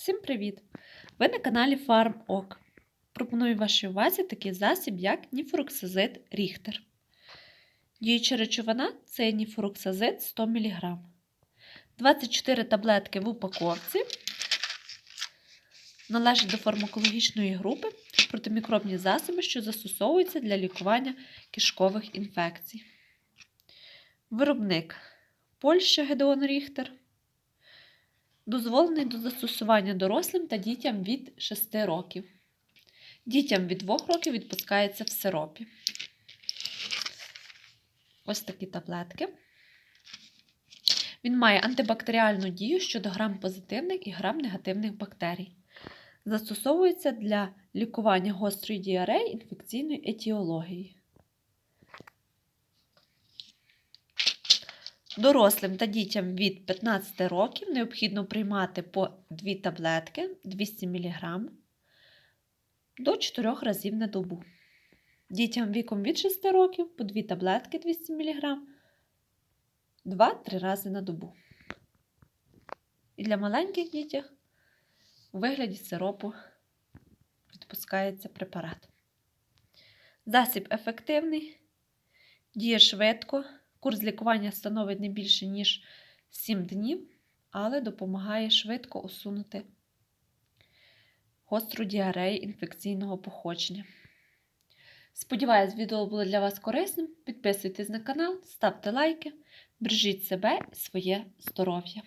Всім привіт! Ви на каналі FarmOk. Пропоную вашій увазі такий засіб, як ніфуроксазид Ріхтер. Діюча речовина це ніфуроксазид 100 мг. 24 таблетки в упаковці. Належать до фармакологічної групи протимікробні засоби, що застосовуються для лікування кишкових інфекцій. Виробник Польща Гедеон Ріхтер. Дозволений до застосування дорослим та дітям від 6 років. Дітям від 2 років відпускається в сиропі. Ось такі таблетки. Він має антибактеріальну дію щодо грам позитивних і грам негативних бактерій. Застосовується для лікування гострої діареї інфекційної етіології. Дорослим та дітям від 15 років необхідно приймати по 2 таблетки 200 мг до 4 разів на добу. Дітям віком від 6 років по 2 таблетки 200 мг 2-3 рази на добу. І для маленьких дітей у вигляді сиропу відпускається препарат. Засіб ефективний, діє швидко. Курс лікування становить не більше, ніж 7 днів, але допомагає швидко усунути гостру діарею інфекційного походження. Сподіваюсь, відео було для вас корисним. Підписуйтесь на канал, ставте лайки, бережіть себе і своє здоров'я.